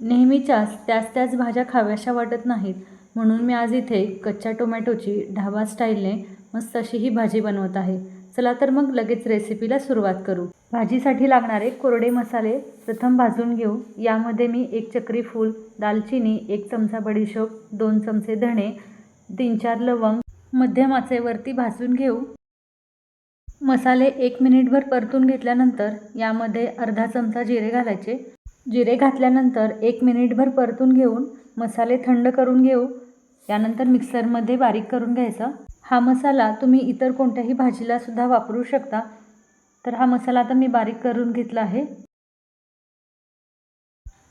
नेहमीच्याच त्याच त्याच भाज्या खाव्याशा वाटत नाहीत. म्हणून मी आज इथे कच्च्या टोमॅटोची ढाबा स्टाईलने मस्त अशी ही भाजी बनवत आहे. चला तर मग लगेच रेसिपीला सुरुवात करू. भाजीसाठी लागणारे कोरडे मसाले प्रथम भाजून घेऊ. यामध्ये मी एक चक्री फूल दालचिनी एक चमचा बडीशोप दोन चमचे धणे तीन चार लवंग मध्यम आचेवरती भाजून घेऊ. मसाले एक मिनिटभर परतून घेतल्यानंतर यामध्ये अर्धा चमचा जिरे घालायचे. जिरे घातल्यानंतर एक मिनिटभर परतून घेऊन मसाले थंड करून घेऊ. यानंतर मिक्सरमध्ये बारीक करून घ्यायचा. हा मसाला तुम्ही इतर कोणत्याही भाजीला सुद्धा वापरू शकता. तर हा मसाला आता मी बारीक करून घेतला आहे.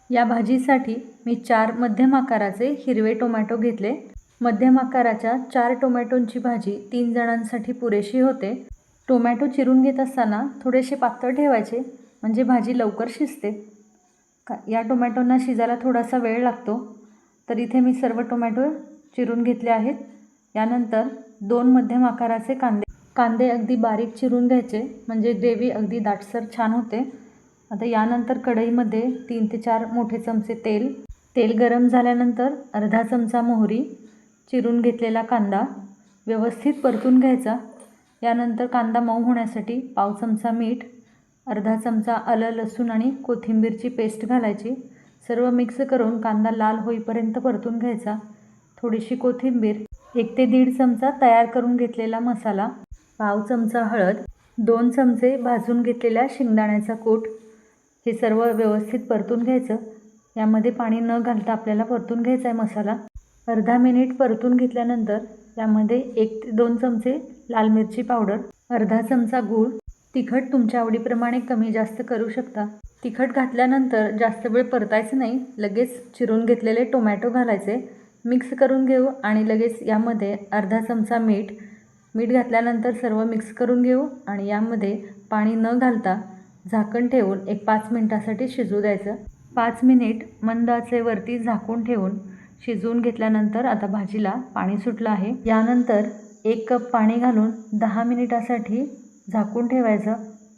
या भाजीसाठी मी चार मध्यम आकाराचे हिरवे टोमॅटो घेतले. मध्यम आकाराच्या चार टोमॅटोंची भाजी तीन जणांसाठी पुरेशी होते. टोमॅटो चिरून घेत असताना थोडेसे पातळ ठेवायचे म्हणजे भाजी लवकर शिजते. का? या टोमॅटोंना शिजायला थोडासा वेळ लागतो. तर इथे मी सर्व टोमॅटो चिरून घेतले आहेत. यानंतर दोन मध्यम आकाराचे कांदे कांदे अगदी बारीक चिरून घ्यायचे. म्हणजे ग्रेव्ही अगदी दाटसर छान होते. आता यानंतर कढईमध्ये तीन ते चार मोठे चमचे तेल तेल गरम झाल्यानंतर अर्धा चमचा मोहरी चिरून घेतलेला कांदा व्यवस्थित परतून घ्यायचा. यानंतर कांदा मऊ होण्यासाठी पाव चमचा मीठ अर्धा चमचा आलं लसूण आणि कोथिंबीरची पेस्ट घालायची. सर्व मिक्स करून कांदा लाल होईपर्यंत परतून घ्यायचा. थोडीशी कोथिंबीर एक ते दीड चमचा तयार करून घेतलेला मसाला पाव चमचा हळद दोन चमचे भाजून घेतलेल्या शेंगदाण्याचा कूट. हे सर्व व्यवस्थित परतून घ्यायचं. यामध्ये पाणी न घालता आपल्याला परतून घ्यायचा आहे मसाला. अर्धा मिनिट परतून घेतल्यानंतर यामध्ये एक ते दोन चमचे लाल मिरची पावडर अर्धा चमचा गूळ तिखट तुमच्या आवडीप्रमाणे कमी जास्त करू शकता. तिखट घातल्यानंतर जास्त वेळ परतायचं नाही लगेच चिरून घेतलेले टोमॅटो घालायचे. मिक्स करून घेऊ आणि लगेच यामध्ये अर्धा चमचा मीठ. मीठ घातल्यानंतर सर्व मिक्स करून घेऊ आणि यामध्ये पाणी न घालता झाकण ठेवून एक पाच मिनटासाठी शिजू द्यायचं. पाच मिनिट मंद आचेवरती झाकून ठेवून शिजवून घेतल्यानंतर आता भाजीला पाणी सुटलं आहे. यानंतर एक कप पाणी घालून दहा मिनिटासाठी झाकून ठेवायचं.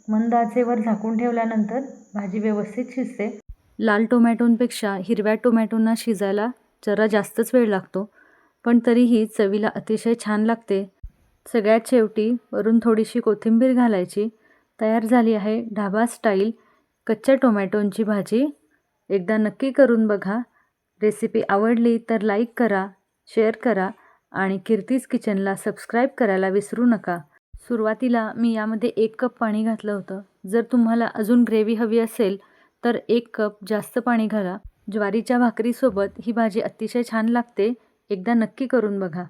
मंद आचेवर झाकून ठेवल्यानंतर भाजी व्यवस्थित शिजते. लाल टोमॅटोंपेक्षा हिरव्या टोमॅटोंना शिजायला जरा जास्तच वेळ लागतो पण तरीही चवीला अतिशय छान लागते. सगळ्यात शेवटी वरून थोडीशी कोथिंबीर घालायची. तयार झाली आहे ढाबा स्टाईल कच्च्या टोमॅटोंची भाजी. एकदा नक्की करून बघा. रेसिपी आवडली तर लाईक करा शेअर करा आणि कीर्तीज किचनला सबस्क्राईब करायला विसरू नका. सुरुवातीला मी यामध्ये एक कप पाणी घातलं होतं. जर तुम्हाला अजून ग्रेव्ही हवी असेल तर एक कप जास्त पाणी घाला. ज्वारीच्या भाकरीसोबत ही भाजी अतिशय छान लागते. एकदा नक्की करून बघा.